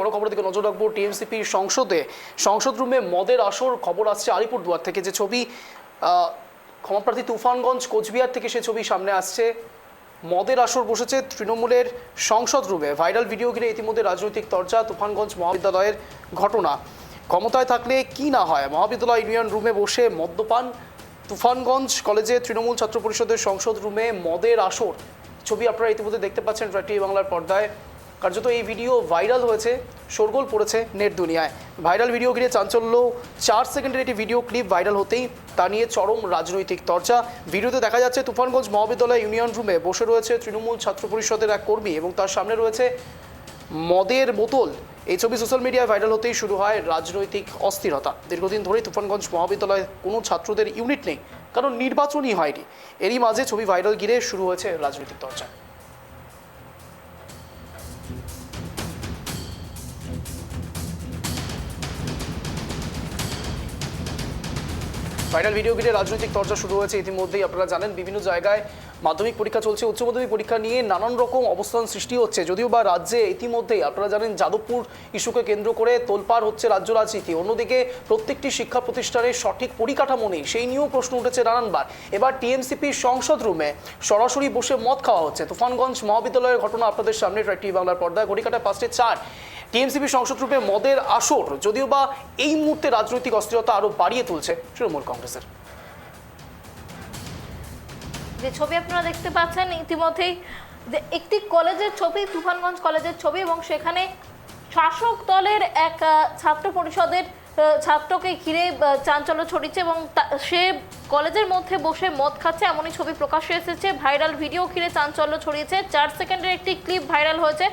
বড় খবর দিকে নজর রাখব, টিএমসিপি সংসদে, সংসদ রুমে মদের আসর খবর আসছে আলিপুরদুয়ার থেকে। যে ছবি ক্ষমাপ্রার্থী তুফানগঞ্জ কোচবিহার থেকে সে ছবি সামনে আসছে। মদের আসর বসেছে তৃণমূলের সংসদ রুমে। ভাইরাল ভিডিও ঘিরে ইতিমধ্যে রাজনৈতিক চর্চা তুফানগঞ্জ মহাবিদ্যালয়ের ঘটনা। ক্ষমতায় থাকলে কি না হয়? মহাবিদ্যালয় ইউনিয়ন রুমে বসে মদ্যপান তুফানগঞ্জ কলেজে তৃণমূল ছাত্র পরিষদের সংসদ রুমে মদের আসর। ছবি আপনারা ইতিমধ্যে দেখতে পাচ্ছেন টি বাংলার পর্দায়। কার্যত এই ভিডিও ভাইরাল হয়েছে, শোরগোল পড়েছে নেট দুনিয়ায়। ভাইরাল ভিডিও ঘিরে চাঞ্চল্য, চার সেকেন্ডের একটি ভিডিও ক্লিপ ভাইরাল হতেই তা নিয়ে চরম রাজনৈতিক চর্চা ভিডিওতে দেখা যাচ্ছে, তুফানগঞ্জ মহাবিদ্যালয় ইউনিয়ন রুমে বসে রয়েছে তৃণমূল ছাত্র পরিষদের এক কর্মী এবং তার সামনে রয়েছে মদের বোতল। এই ছবি সোশ্যাল মিডিয়ায় ভাইরাল হতেই শুরু হয় রাজনৈতিক অস্থিরতা। দীর্ঘদিন ধরেই তুফানগঞ্জ মহাবিদ্যালয়ে কোনো ছাত্রদের ইউনিট নেই, কারণ নির্বাচনই হয়নি। এরই মাঝে ছবি ভাইরাল ঘিরে শুরু হয়েছে রাজনৈতিক চর্চা ভাইরাল ভিডিও ঘিরে রাজনৈতিক চর্চা শুরু হয়েছে ইতিমধ্যেই। আপনারা জানেন, বিভিন্ন জায়গায় মাধ্যমিক পরীক্ষা চলছে, উচ্চ মাধ্যমিক পরীক্ষা নিয়ে নানান রকম অবস্থান সৃষ্টি হচ্ছে। যদিও বা রাজ্যে ইতিমধ্যেই, আপনারা জানেন, যাদবপুর ইস্যুকে কেন্দ্র করে তোলপাড় হচ্ছে রাজ্য রাজনীতি। অন্যদিকে, প্রত্যেকটি শিক্ষা প্রতিষ্ঠানের সঠিক পরিকাঠামো নেই, সেই নিয়েও প্রশ্ন উঠেছে নানানবার। এবার টিএমসিপি সংসদ রুমে সরাসরি বসে মদ খাওয়া হচ্ছে। তুফানগঞ্জ মহাবিদ্যালয়ের ঘটনা আপনাদের সামনে টিভি বাংলার পর্দায়। ঘড়িকাটায় পাঁচটে চার। টিএমসিপি সংসদ রূপে মদের আসর, যদিও বা এই মুহূর্তে রাজনৈতিক অস্থিরতা আরও বাড়িয়ে তুলছে তৃণমূল কংগ্রেসের। যে ছবি আপনারা দেখতে পাচ্ছেন, ইতিমধ্যেই যে একটি কলেজের ছবি, তুফানগঞ্জ কলেজের ছবি, এবং সেখানে শাসক দলের এক ছাত্র পরিষদের ছাত্রকে ঘিরে চাঞ্চল্য ছড়িয়েছে এবং সে কলেজের মধ্যে বসে মদ খাচ্ছে এমনই ছবি প্রকাশ্যে এসেছে। ভাইরাল ভিডিও ঘিরে চাঞ্চল্য ছড়িয়েছে। চার সেকেন্ডের একটি ক্লিপ ভাইরাল হয়েছে।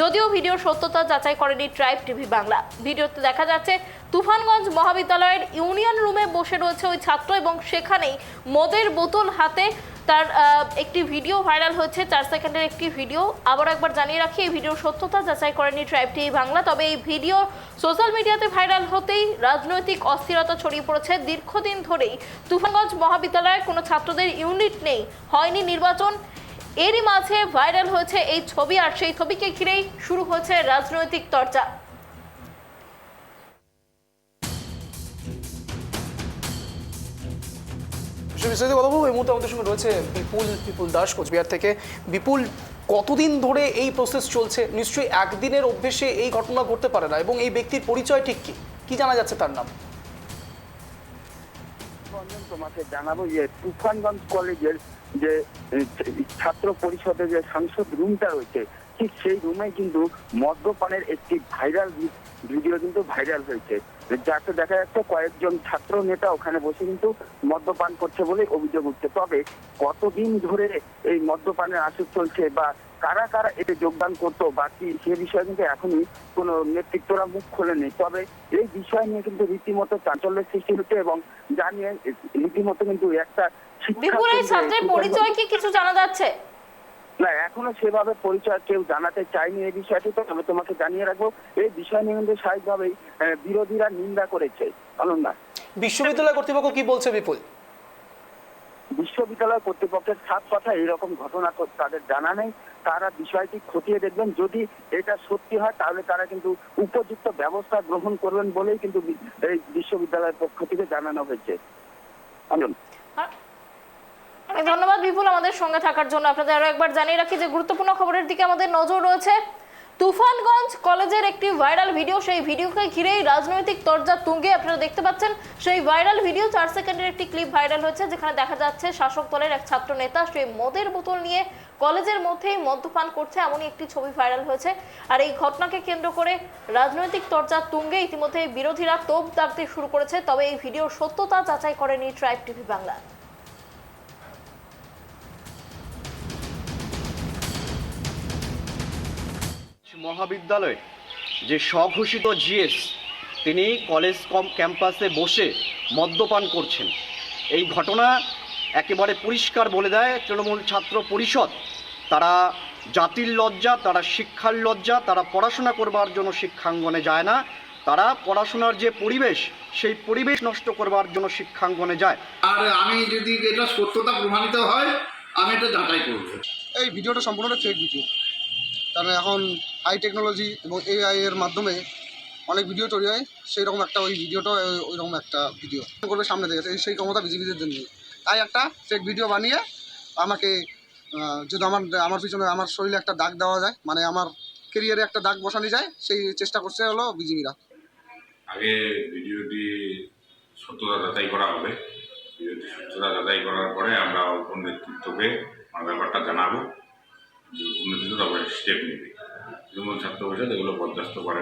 যদিও ভিডিওর সত্যতা যাচাই করেনি ট্রাইব টিভি বাংলা। ভিডিওতে দেখা যাচ্ছে, তুফানগঞ্জ মহাবিদ্যালয়ের ইউনিয়ন রুমে বসে রয়েছে ওই ছাত্র এবং সেখানেই মদের বোতল হাতে তার একটি ভিডিও ভাইরাল হয়েছে চার সেকেন্ডের একটি ভিডিও। আবার একবার জানিয়ে রাখি, এই ভিডিওর সত্যতা যাচাই করেনি ট্রাইব টিভি বাংলা। তবে এই ভিডিও সোশ্যাল মিডিয়াতে ভাইরাল হতেই রাজনৈতিক অস্থিরতা ছড়িয়ে পড়েছে। দীর্ঘদিন ধরেই তুফানগঞ্জ মহাবিদ্যালয়ে কোনো ছাত্রদের ইউনিট নেই, হয়নি নির্বাচন। এরই মাঝে ভাইরাল হয়েছে এই ছবি, আর সেই ছবিকে ঘিরেই শুরু হয়েছে রাজনৈতিক চর্চা। বিস্তারিত কথা এই মুহূর্তে আমাদের সঙ্গে রয়েছে বিপুল বিপুল দাস কোচবিহার থেকে। বিপুল, কতদিন ধরে এই প্রসেস চলছে? নিশ্চয়ই একদিনের অভ্যেসে এই ঘটনা ঘটতে পারে না। এবং এই ব্যক্তির পরিচয় ঠিক কি? কি জানা যাচ্ছে তার নাম? তোমাকে জানাব যে তুফানগঞ্জ কলেজের যে ছাত্র পরিষদের যে সাংসদ রুমটা রয়েছে ঠিক সেই রুমে কিন্তু মদ্যপানের একটি ভাইরাল ভিডিও কিন্তু ভাইরাল হয়েছে। যাতে দেখা যাচ্ছে কয়েকজন ছাত্র নেতা ওখানে বসে কিন্তু মদ্যপান করছে বলে অভিযোগ উঠছে। তবে কতদিন ধরে এই মদ্যপানের আসর চলছে বা কারা কারা এতে যোগদান করতো বা কি সে বিষয়ে কিন্তু এখনই কোনো নেতৃত্বরা মুখ খোলেনি তবে এই বিষয় নিয়ে কিন্তু রীতিমতো চাঞ্চল্যের সৃষ্টি হচ্ছে এবং জানিয়ে রীতিমতো কিন্তু একটা ছাত্রের পরিচয় কি কিছু জানা যাচ্ছে? না এখনও সেভাবে পরিচয় কেউ জানাতে চায়নি এই বিষয়টি তো তবে তোমাকে জানিয়ে রাখব এই বিষয় নিয়ে কিন্তু স্বাভাবিকভাবেই বিরোধীরা নিন্দা করেছে। অনন্যা। বিশ্ববিদ্যালয় কর্তৃপক্ষ কি বলছে বিপুল? বিশ্ববিদ্যালয় কর্তৃপক্ষের সাত কথা এরকম ঘটনা তাদের জানা নেই। তারা বিষয়টি খতিয়ে দেখবেন যদি এটা সত্যি হয় তাহলে তারা কিন্তু উপযুক্ত ব্যবস্থা গ্রহণ করবেন বলেই কিন্তু এই বিশ্ববিদ্যালয়ের পক্ষ থেকে জানানো হয়েছে। ধন্যবাদ বিপুল আমাদের সঙ্গে থাকার জন্য। আপনাদের আরও একবার জানিয়ে রাখি যে গুরুত্বপূর্ণ খবরের দিকে আমাদের নজর রয়েছে। তুফানগঞ্জ কলেজের একটি ভাইরাল ভিডিও, সেই ভিডিওকে ঘিরেই রাজনৈতিক তরজা তুঙ্গে আপনারা দেখতে পাচ্ছেন। সেই ভাইরাল ভিডিও চার সেকেন্ডের একটি ক্লিপ ভাইরাল হয়েছে, যেখানে দেখা যাচ্ছে শাসক দলের এক ছাত্র নেতা সেই মদের বোতল নিয়ে কলেজের মধ্যেই মদ্যপান করছে, এমনই একটি ছবি ভাইরাল হয়েছে। আর এই ঘটনাকে কেন্দ্র করে রাজনৈতিক তরজা তুঙ্গে ইতিমধ্যে বিরোধীরা তোপ দাগতে শুরু করেছে, তবে এই ভিডিওর সত্যতা যাচাই করেনি ট্রাইব টিভি বাংলা। মহাবিদ্যালয়ের যে স্বঘোষিত জিএস তিনি কলেজ কম ক্যাম্পাসে বসে মদ্যপান করছেন। এই ঘটনা একেবারে পরিষ্কার বলে দেয় তৃণমূল ছাত্র পরিষদ। তারা জাতির লজ্জা তারা শিক্ষার লজ্জা তারা পড়াশোনা করবার জন্য শিক্ষাঙ্গনে যায় না। তারা পড়াশোনার যে পরিবেশ সেই পরিবেশ নষ্ট করবার জন্য শিক্ষাঙ্গনে যায়। আর আমি যদি এটা সত্যতা প্রমাণিত হয় আমি এটা যাচাই করব। এই ভিডিওটা সম্পূর্ণটা ফেক ভিডিও কারণ এখন হাই টেকনোলজি এবং এআই এর মাধ্যমে অনেক ভিডিও তৈরি হয়। সেই রকম একটা ওই ভিডিওটা ওই রকম একটা ভিডিও করবে সামনে থেকে সেই- ক্ষমতা বিজেপিদের জন্য। তাই একটা ফেক ভিডিও বানিয়ে আমাকে যদি আমার আমার পিছনে আমার শরীরে একটা দাগ দেওয়া যায় মানে আমার কেরিয়ারে একটা দাগ বসানো যায়, সেই চেষ্টা করছে হলো বিজেপিরা। আগে ভিডিওটি সত্যতা যাচাই করা হবে। ভিডিওটি সত্যতা যাচাই করার পরে আমরা উপর নেতৃত্বকে ব্যাপারটা জানাব। উপর তারপরে স্টেপ নেবে তৃণমূল ছাত্র পরিষদ এগুলো বরদাস্ত করে